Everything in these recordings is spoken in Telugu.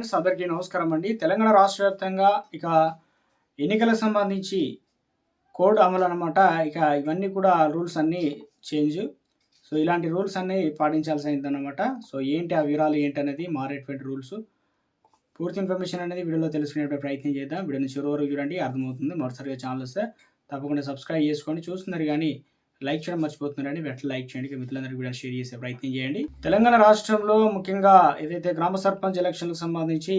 అందరికీ నమస్కారం అండి. తెలంగాణ రాష్ట్ర వ్యాప్తంగా ఇక ఎన్నికలకు సంబంధించి కోడ్ అమలు అనమాట ఇక ఇవన్నీ కూడా రూల్స్ అన్నీ చేంజ్. సో ఇలాంటి రూల్స్ అన్నీ పాటించాల్సి అయిందన్నమాట సో ఏంటి ఆ వివరాలు ఏంటి అనేది మారేటువంటి రూల్స్. పూర్తి ఇన్ఫర్మేషన్ అనేది వీడియోలో తెలుసుకునే ప్రయత్నం చేద్దాం. వీడియోని చివరి వరకు చూడండి అర్థమవుతుంది. మరోసారిగా ఛానల్ వస్తే తప్పకుండా సబ్స్క్రైబ్ చేసుకోండి. చూస్తున్నారు కానీ లైక్ చేయడం మర్చిపోతున్నారని వెంటనే లైక్ చేయండి. మిత్రులందరికీ కూడా షేర్ చేసే ప్రయత్నం చేయండి. తెలంగాణ రాష్ట్రంలో ముఖ్యంగా ఏదైతే గ్రామ సర్పంచ్ ఎలక్షన్లకు సంబంధించి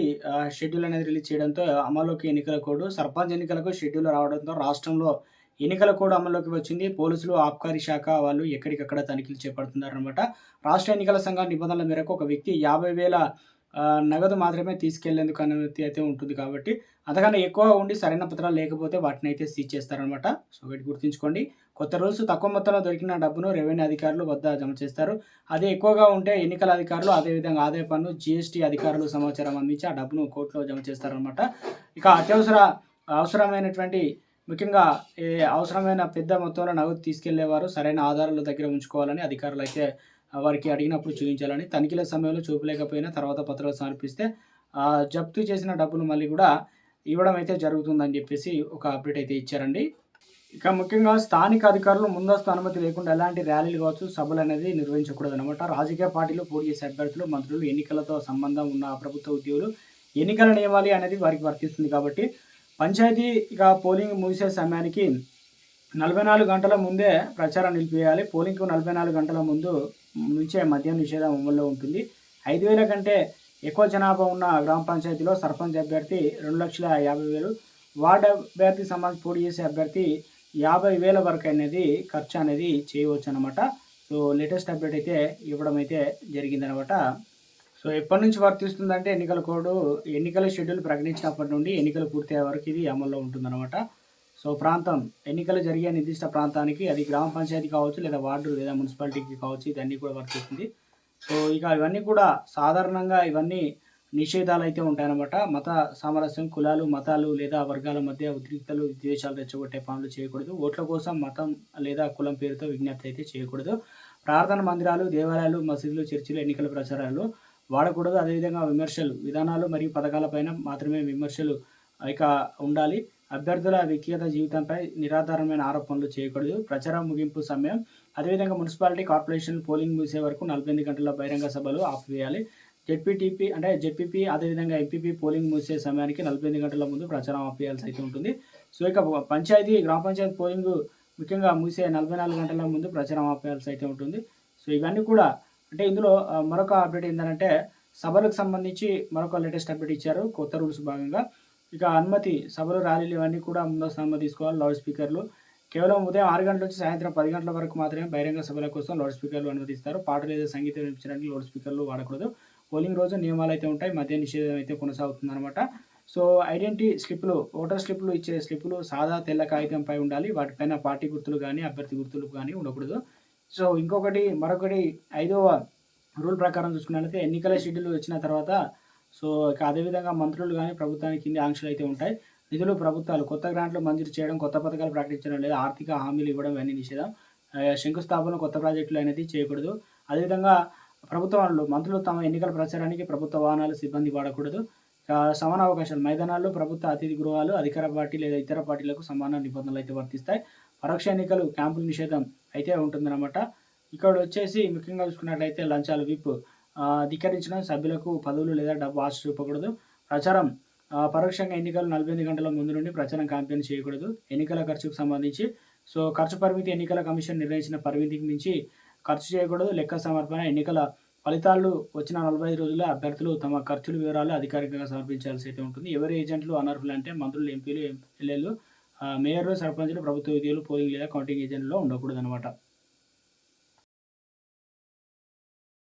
షెడ్యూల్ అనేది రిలీజ్ చేయడంతో అమల్లోకి ఎన్నికల కోడ్ సర్పంచ్ ఎన్నికలకు షెడ్యూల్ రావడంతో రాష్ట్రంలో ఎన్నికల కోడ్ అమల్లోకి వచ్చింది. పోలీసులు ఆబ్కారీ శాఖ వాళ్ళు ఎక్కడికక్కడ తనిఖీలు చేపడుతున్నారనమాట రాష్ట్ర ఎన్నికల సంఘం నిబంధనల మేరకు ఒక వ్యక్తి యాభై వేల నగదు మాత్రమే తీసుకెళ్ళేందుకు అనుమతి అయితే ఉంటుంది కాబట్టి అంతకన్నా ఎక్కువ ఉండి సరైన పత్రాలు లేకపోతే వాటిని అయితే సీజ్ చేస్తారనమాట సో వీటి గుర్తుంచుకోండి. కొత్త రూల్స్ తక్కువ మొత్తంలో దొరికిన డబ్బును రెవెన్యూ అధికారులు వద్ద జమ చేస్తారు. అదే ఎక్కువగా ఉంటే ఎన్నికల అధికారులు అదేవిధంగా ఆదాయ పన్ను జీఎస్టీ అధికారులు సమాచారం అందించి ఆ డబ్బును కోర్టులో జమ చేస్తారనమాట ఇక అత్యవసర అవసరమైనటువంటి ముఖ్యంగా ఏ అవసరమైన పెద్ద మొత్తంలో నగదు తీసుకెళ్ళేవారు సరైన ఆధారాల దగ్గర ఉంచుకోవాలని అధికారులు అయితే వారికి అడిగినప్పుడు చూపించాలని తనిఖీల సమయంలో చూపలేకపోయినా తర్వాత పత్రాలు సమర్పిస్తే ఆ, జప్తు చేసిన డబ్బులు మళ్ళీ కూడా ఇవ్వడం అయితే జరుగుతుందని చెప్పేసి ఒక అప్డేట్ అయితే ఇచ్చారండి. ఇక ముఖ్యంగా స్థానిక అధికారులు ముందస్తు అనుమతి లేకుండా ఎలాంటి ర్యాలీలు కావచ్చు సభలు అనేది నిర్వహించకూడదు అనమాట రాజకీయ పార్టీలు పోటీ చేసే అభ్యర్థులు మంత్రులు ఎన్నికలతో సంబంధం ఉన్న ప్రభుత్వ ఉద్యోగులు ఎన్నికల నియమాలు అనేది వారికి వర్తిస్తుంది కాబట్టి పంచాయతీ ఇక పోలింగ్ ముగిసే సమయానికి నలభై నాలుగు గంటల ముందే ప్రచారం నిలిపివేయాలి. పోలింగ్కు నలభై నాలుగు గంటల ముందు నుంచే మద్యం నిషేధం అమల్లో ఉంటుంది. ఐదు వేల కంటే ఎక్కువ జనాభా ఉన్న గ్రామ పంచాయతీలో సర్పంచ్ అభ్యర్థి రెండు లక్షల యాభై వేలు వార్డు అభ్యర్థి సంబంధించి పోటీ చేసే అభ్యర్థి యాభై వేల వరకు అనేది ఖర్చు అనేది చేయవచ్చు అనమాట సో లేటెస్ట్ అప్డేట్ అయితే ఇవ్వడం అయితే జరిగిందనమాట సో ఎప్పటి నుంచి వర్తిస్తుందంటే ఎన్నికల కోడ్ ఎన్నికల షెడ్యూల్ ప్రకటించినప్పటి నుండి ఎన్నికలు పూర్తయ్యే వరకు ఇది అమల్లో ఉంటుందన్నమాట. సో ప్రాంతం ఎన్నికలు జరిగే నిర్దిష్ట ప్రాంతానికి అది గ్రామ పంచాయతీ కావచ్చు లేదా వార్డు లేదా మున్సిపాలిటీకి కావచ్చు ఇదన్నీ కూడా వర్తిస్తుంది సో ఇక ఇవన్నీ కూడా సాధారణంగా ఇవన్నీ నిషేధాలు అయితే ఉంటాయన్నమాట. మత సామరస్యం కులాలు మతాలు లేదా వర్గాల మధ్య ఉద్రిక్తలు విద్వేషాలు రెచ్చగొట్టే పనులు చేయకూడదు. ఓట్ల కోసం మతం లేదా కులం పేరుతో విజ్ఞప్తి అయితే చేయకూడదు. ప్రార్థన మందిరాలు దేవాలయాలు మసీదులు చర్చిలు ఎన్నికల ప్రచారాలు వాడకూడదు. అదేవిధంగా విమర్శలు విధానాలు మరియు పథకాలపైన మాత్రమే విమర్శలు ఇక ఉండాలి. అభ్యర్థుల వ్యక్తిగత జీవితంపై నిరాధారమైన ఆరోపణలు చేయకూడదు. ప్రచారం ముగింపు సమయం. అదేవిధంగా మున్సిపాలిటీ కార్పొరేషన్ పోలింగ్ ముగిసే వరకు నలభై ఎనిమిది గంటల బహిరంగ సభలు ఆపివేయాలి. జెడ్పీటీపీ అంటే జెడ్పీపీ అదేవిధంగా ఎంపీపీ పోలింగ్ ముగిసే సమయానికి నలభై ఎనిమిది గంటల ముందు ప్రచారం ఆపేయాల్సి అయితే ఉంటుంది. సో ఇక పంచాయతీ గ్రామ పంచాయతీ పోలింగ్ ముఖ్యంగా ముగిసే నలభై నాలుగు గంటల ముందు ప్రచారం ఆపేయాల్సి అయితే ఉంటుంది. సో ఇవన్నీ కూడా అంటే ఇందులో మరొక అప్డేట్ ఏంటంటే సభలకు సంబంధించి మరొక లేటెస్ట్ అప్డేట్ ఇచ్చారు. కొత్త రూల్స్ భాగంగా ఇక అనుమతి సభలు ర్యాలీలు ఇవన్నీ కూడా ముందస్తు అనుమతి తీసుకోవాలి లౌడ్ స్పీకర్లు. కేవలం ఉదయం ఆరు గంటల నుంచి సాయంత్రం పది గంటల వరకు మాత్రమే బహిరంగ సభల కోసం లౌడ్ స్పీకర్లు అనుమతిస్తారు. పాటలు లేదా సంగీతం వినిపించడానికి లౌడ్ స్పీకర్లు వాడకూడదు. పోలింగ్ రోజు నియమాలు అయితే ఉంటాయి మధ్య నిషేధం అయితే కొనసాగుతుంది అనమాట సో ఐడెంటిటీ స్లిప్లు ఓటర్ స్లిప్లు ఇచ్చే స్లిప్లు సాదా తెల్ల కాగితంపై ఉండాలి. వాటిపైన పార్టీ గుర్తులు కానీ అభ్యర్థి గుర్తులు కానీ ఉండకూడదు. సో ఇంకొకటి మరొకటి ఐదవ రూల్ ప్రకారం చూసుకున్నట్లయితే ఎన్నికల షెడ్యూల్ వచ్చిన తర్వాత సో ఇక అదేవిధంగా మంత్రులు కానీ ప్రభుత్వానికి కింది ఆంక్షలు అయితే ఉంటాయి. నిధులు ప్రభుత్వాలు కొత్త గ్రాంట్లు మంజూరు చేయడం కొత్త పథకాలు ప్రకటించడం లేదా ఆర్థిక హామీలు ఇవ్వడం ఇవన్నీ నిషేధం. శంకుస్థాపన కొత్త ప్రాజెక్టులు అనేది చేయకూడదు. అదేవిధంగా ప్రభుత్వ మంత్రులు తమ ఎన్నికల ప్రచారానికి ప్రభుత్వ వాహనాలు సిబ్బంది వాడకూడదు. సమాన అవకాశాలు మైదానాల్లో ప్రభుత్వ అతిథి గృహాలు అధికార పార్టీ లేదా ఇతర పార్టీలకు సమాన నిబంధనలు అయితే వర్తిస్తాయి. పరోక్ష ఎన్నికలు క్యాంపుల నిషేధం అయితే ఉంటుందన్నమాట. ఇక్కడ వచ్చేసి ముఖ్యంగా చూసుకున్నట్లయితే లంచాలు విప్ ధిక్కరించడం సభ్యులకు పదవులు లేదా డబ్బు ఆశ చూపకూడదు ప్రచారం పరోక్షంగా ఎన్నికలు నలభై ఎనిమిది గంటల ముందు నుండి ప్రచారం క్యాంపెయిన్ చేయకూడదు. ఎన్నికల ఖర్చుకు సంబంధించి సో ఖర్చు పరిమితి ఎన్నికల కమిషన్ నిర్ణయించిన పరిమితికి మించి ఖర్చు చేయకూడదు. లెక్క సమర్పణ ఎన్నికల ఫలితాలు వచ్చిన నలభై ఐదు రోజుల్లో అభ్యర్థులు తమ ఖర్చుల వివరాలు అధికారికంగా సమర్పించాల్సి అయితే ఉంటుంది. ఎవరి ఏజెంట్లు అనర్హులు అంటే మంత్రులు ఎంపీలు ఎమ్మెల్యేలు మేయర్లు సర్పంచులు ప్రభుత్వ ఉద్యోగులు పోలింగ్ లేదా కౌంటింగ్ ఏజెంట్లో ఉండకూడదు అనమాట